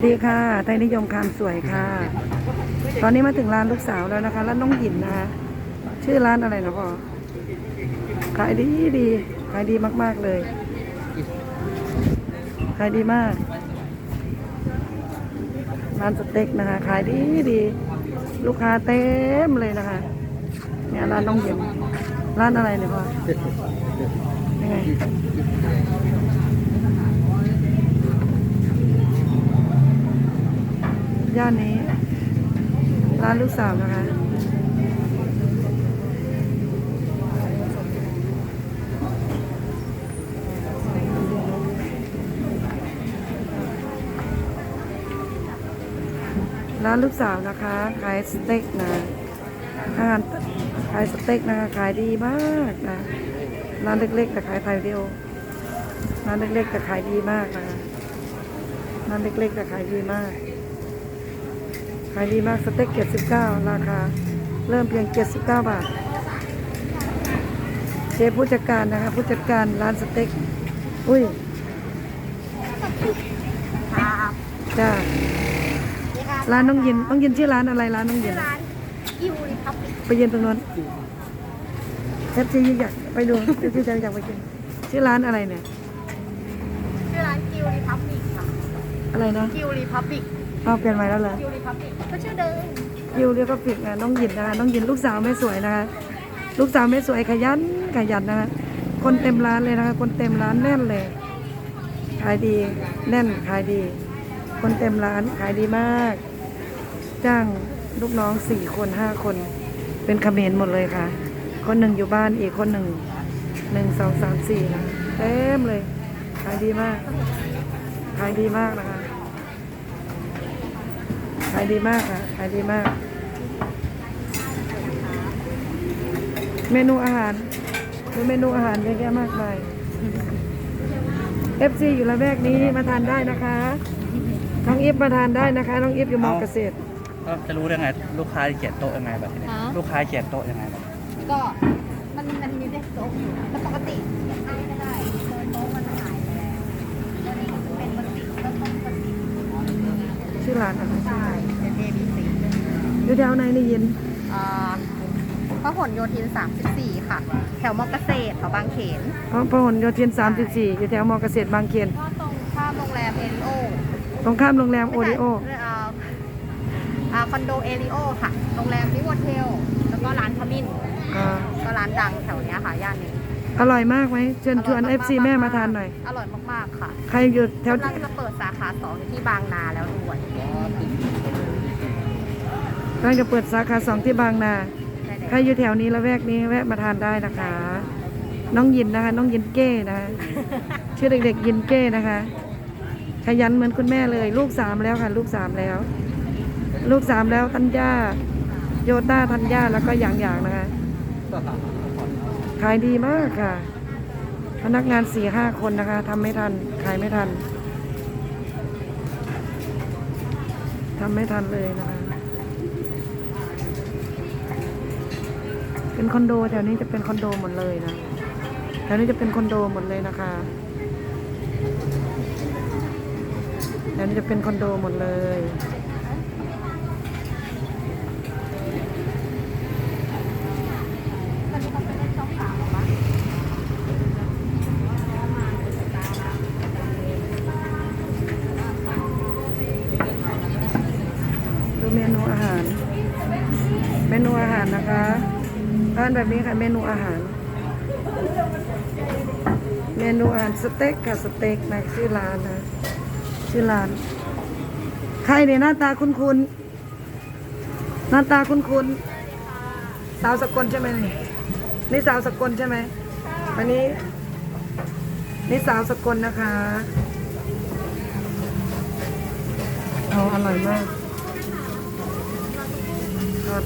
สวัสดีค่ะไทยนิยมคามสวยค่ะ ตอนนี้มาถึงร้านลูกสาวแล้วนะคะ ร้านน้องหยินนะคะ ชื่อร้านอะไรนะพ่อ ขายดีดี ขายดีมาก ๆ เลย ขายดีมาก ร้านสเต็กนะคะ ขายดีดี ลูกค้าเต็มเลยนะคะ เนี่ยร้านน้องหยิน ร้านอะไรเนี่ยพ่อยังไง ย่านนี้ ร้านลูกสาวนะคะร้านลูกสาวนะคะขายสเต็กนะอาหารขายสเต็กนะคะขายดีมากนะร้านเล็กๆแต่ขายไทยเดียวร้านเล็กๆแต่ขายดีมากนะคะร้านเล็กๆแต่ขายดีมาก ขายดีมากสเต็กเจ็ดสิบเก้าราคา เริ่มเพียงเจ็ดสิบเก้าบาท เชฟผู้จัดการนะคะผู้จัดการร้านสเต็ก อุ้ยครับจ้านี่ครับร้านน้องยินน้องยินชื่อร้านอะไรร้านน้องยินร้านกิวรีพับลิกไปยืนตรงนั้นเอฟซีอยากไปดูเอฟซีอยากไปกินชื่อร้านอะไรเนี่ยชื่อร้านกิวรีพับลิกค่ะอะไรนะกิวรีพับลิก เอาเปลี่ยนใหม่แล้วเหรอก็ชื่อเดิมยิวเรียกว่าผิดนะน้องหยินนะคะน้องหยินลูกสาวไม่สวยนะคะ ลูกสาวไม่สวยขยันขยันนะคะ คนเต็มร้านเลยนะคะ คนเต็มร้านแน่นเลย ขายดีแน่นขายดี คนเต็มร้านขายดีมาก จ้างลูกน้องสี่คนห้าคน เป็นเขมรหมดเลยค่ะ คนหนึ่งอยู่บ้านอีกคนหนึ่งหนึ่งสองสามสี่นะเต็มเลย ขายดีมาก ขายดีมากนะ ขายดีมากค่ะขายดีมาก เมนูอาหารคือเมนูอาหารเยอะแยะมากมาย FC อยู่ละแวกนี้มาทานได้นะคะ น้องอิฟมาทานได้นะคะ น้องอิฟอยู่มอเกษตร ก็จะรู้ได้ไง ลูกค้าเขียนโต๊ะยังไงแบบนี้ลูกค้าเขียนโต๊ะยังไงแบบก็มันมันมีเลขโต๊ะอยู่แต่ปกติให้ไม่ได้โดยโต๊ะมันหายไปแล้วตัวนี้ก็จะเป็นปกติแล้วต้นปกติชื่อร้านอะไรใช่เป็น A B C อยู่แถวไหนนี่ยินอ่าพหลโยธิน 34 ค่ะ แถวมอเกษตรแถวบางเขนพพหลโยธิน 34 อยู่แถวมอเกษตรบางเขนก็ตรงข้ามโรงแรมเอริโอตรงข้ามโรงแรมโอริโออ่าอ่าคอนโดเอริโอค่ะ โรงแรมริวอเทล แล้วก็ร้านขมิ้นอ่าก็ร้านดังแถวเนี้ยค่ะ ย่านนี้ อร่อยมากไหมเชิญชวนร่ยกๆ FC แม่มาทานหน่อย อร่อยมากๆค่ะ ใครอยู่แถวกำลังจะเปิดสาขาสองอยู่ที่บางนาแล้วด้วย กำลังจะเปิดสาขาสองที่บางนาใครอยู่แถวนี้ละแวกนี้แวะมาทานได้นะคะ น้องยินนะคะ น้องยินเก้นะคะ ชื่อเด็กๆยินเก้นะคะ ขยันเหมือนคุณแม่เลย ลูกสามแล้วค่ะ ลูกสามแล้ว ลูกสามแล้วทัญญาโยต้าทัญญาแล้วก็อย่างอย่างๆนะคะ ขายดีมากค่ะ พนักงานสี่ห้าคนนะคะทำไม่ทัน ขายไม่ทันทำไม่ทันเลยนะคะ เป็นคอนโดแถวนี้จะเป็นคอนโดหมดเลยนะแถวนี้จะเป็นคอนโดหมดเลยนะคะแถวนี้จะเป็นคอนโดหมดเลยดูเมนูอาหาร เมนูอาหารนะคะ ร้านแบบนี้ค่ะเมนูอาหาร เมนูอาหารสเต็กค่ะสเต็กนะชื่อร้านนะชื่อร้าน ใครเนี่ยหน้าตาคุ้นๆหน้าตาคุ้นๆสาวสกลใช่ไหมนี่นี่สาวสกลใช่ไหมวันนี้ นี่สาวสกลนะคะเอาอร่อยมากครับ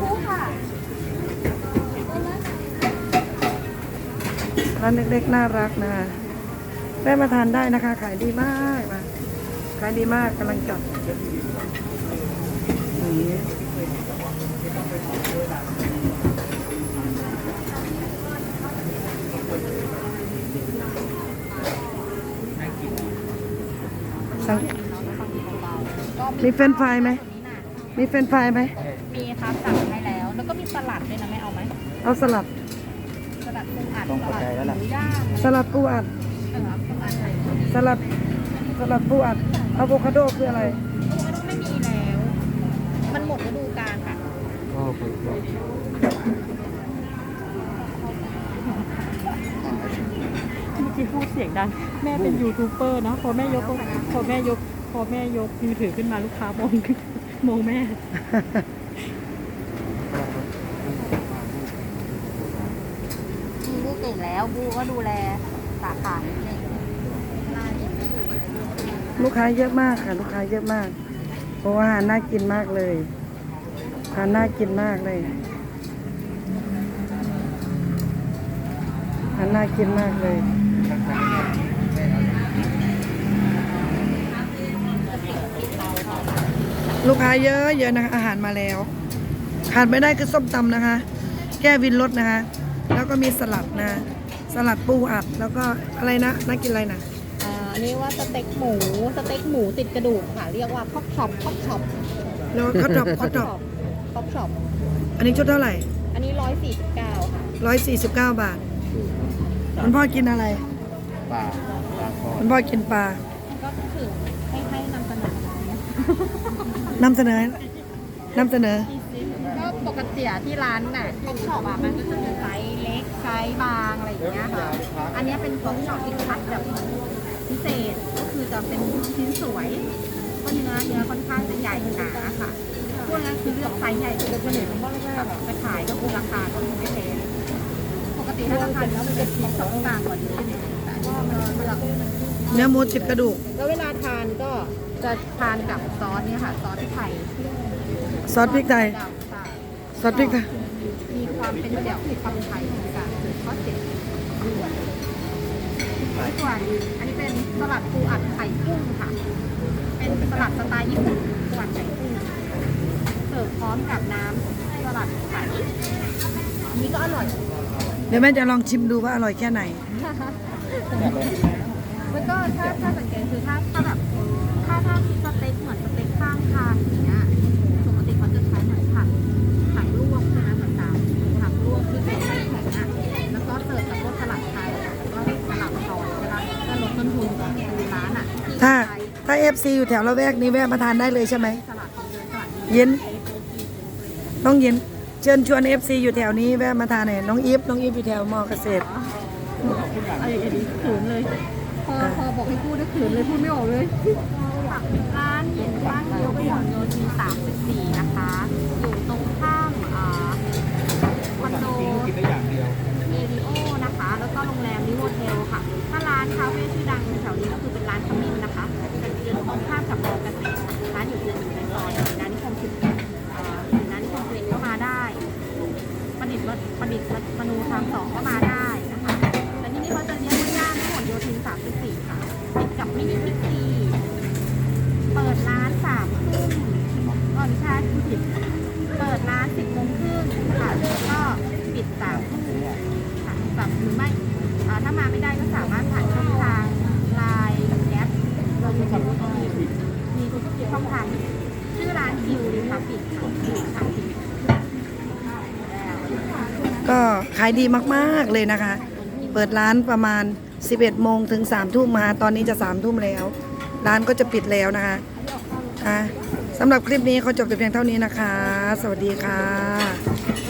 คู่ค่ะ ร้านเล็กๆน่ารักนะคะแวะมาทานได้นะคะ ขายดีมากนะขายดีมากกำลังจัดนี่สั่งเราจะสั่งเบาๆก็มีเฟรนช์ฟรายไหมตัวนี้น่ะมีเฟรนช์ฟรายไหม มีครับสั่งให้แล้ว แล้วก็มีสลัดด้วยนะไม่เอาไหม เอาสลัดส ลัดปูอัดต้องสเข้าลัดใจแล้วหล่ะมูย่างสลัดปูอัด เออเอาปูอัดเลยสลัด สลัดปูอัดอะโวคาโดคืออะไรไม่มีแล้ว มันหมดฤดูกาลค่ะ ก็คือเมื่อกี้พูดเสียงดัง แม่เป็นยูทูบเบอร์นะพอแม่ยกพอแม่ยกพอแม่ยกมือถือขึ้นมาลูกค้ามอง มองแม่ บูเก่ง แล้วบูก็ดูแลสาขานี้เลยหน้าเห็นไม่ดูอะไรเลยลูกค้าเยอะมากค่ะ ลูกค้าเยอะมาก เพราะว่าหารน่ากินมากเลยอาหารน่ากินมากเลยอาหารน่ากินมากเลยลูกค้าเยอะเยอะนะคะอาหารมาแล้วขาดไม่ได้คือส้มตำนะคะ แก้วินรสนะคะ แล้วก็มีสลัดนะ สลัดปูอัดแล้วก็อะไรนะน่ากินอะไรนะอ่าอันนี้ว่าสเต็กหมูสเต็กหมูติดกระดูกค่ะ เรียกว่าพ็อกช็อปพ็อกช็อปแล้วข้าวดอกข้าวดอกพ็อกช็อปอันนี้ชุดเท่าไหร่อันนี้ร้อยสี่สิบเก้าค่ะร้อยสี่สิบเก้าบาทคุณพ่อกินอะไรป่าปลาคอคุณพ่อกินปลาก็คือให้ให้นำเสนอนำเสนอนำเสนอ ก็ปกติอะที่ร้านน่ะพ็อกช็อปอะมันก็จะมีไซส์ เล็กไซส์บางอะไรอย่างเงี้ยค่ะ อันเนี้ยเป็นพ็อกช็อปที่คัดแบบพิเศษก็คือจะเป็นชิ้นสวยก็เนื้อเนื้อค่อนข้างจะใหญ่หนาค่ะพวกนั้นคือเลือกไซส์ใหญ่สุดก็เห็นแบบไปขายก็คือราคาก็คือไม่แพงปกติถ้าราคาแล้วมันจะพ็อกช็อปต่างกว่านี้แต่ก็เลือกเนื้อหมูติดกระดูก แล้วเวลาทานก็จะทานกับซอสเนี่ยค่ะ ซอสพริกไทย ซอสพริกไทยใช่ซอสพริกไทย มีความเป็นเดี่ยวมีความไทยเหมือนกัน ก็เจ็ดส่วนส่วนอันนี้เป็นสลัดปูอัดไข่กุ้งค่ะ เป็นสลัดสไตล์ญี่ปุ่นปูอัดไข่กุ้งเสิร์ฟพร้อมกับน้ำสลัดไข่อันนี้ก็อร่อยเดี๋ยวแม่จะลองชิมดูว่าอร่อยแค่ไหนมันก็ถ้าถ้าสังเกตคือถ้าถ้าแบบถ้าถ้าสเต็กเหมือนสเต็กข้างทาง ถ้าเอฟซีอยู่แถวละแวกนี้แวะมาทานได้เลยใช่ไหมสลัดเลยสลัดเย็น น้องเย็น เชิญชวนเอฟซีอยู่แถวนี้แวะมาทานหน่อยน้องอีฟน้องอีฟอยู่แถวมอเกษตรไอ้อันนี้ขืนเลย พอพอบอกให้พูดได้ขืนเลยพูดไม่ออกเลยร้านเย็นบ้านเดียวก็หย่อนโยที34นะคะ อยู่ตรงข้ามอ่าคอนโดกินได้อย่างเดียวเอริโอนะคะ แล้วก็โรงแรมนิโวเทลค่ะ ถ้าร้านคาเฟ่ชื่อดังแถวนี้ก็คือเป็นร้านขมิ้นนะคะเป็นยืน ตรงข้ามกับมอเกษตรร้านอยู่ในในซอยร้นนิคมสิบเอ็ดอ่าร้านนิคมสิบเอ็ดก็มาได้ ประดิษฐ์ประดิษฐ์มนูทางสองก็มาได้นะคะ แต่ที่นี่เขาจะเลี้ยงย่างทั้งหมดโยธิน34ค่ะติดกับมินิพิกซีเปิดร้านสามทุ่มก็ไม่ใช่ผิดเปิดร้านสิบโมงครึ่งค่ะแล้วก็ปิดสามทุ่มค่ะแบบหรือไม่อ่าถ้ามาไม่ได้ก็สามารถผ่านช่องทางไลน์แอปรวมถึงมีทุกช่องทางชื่อร้านคิวรีพับบิกค่ะอยู่ชั้นสิบแล้ว ก็ ขายดีมากๆเลยนะคะ เปิดร้านประมาณ 11โมงถึง3ทุ่มมาตอนนี้จะ3ทุ่มแล้ว ร้านก็จะปิดแล้วนะคะอะสำหรับคลิปนี้เขาจบแต่เพียงเท่านี้นะคะ สวัสดีค่ะ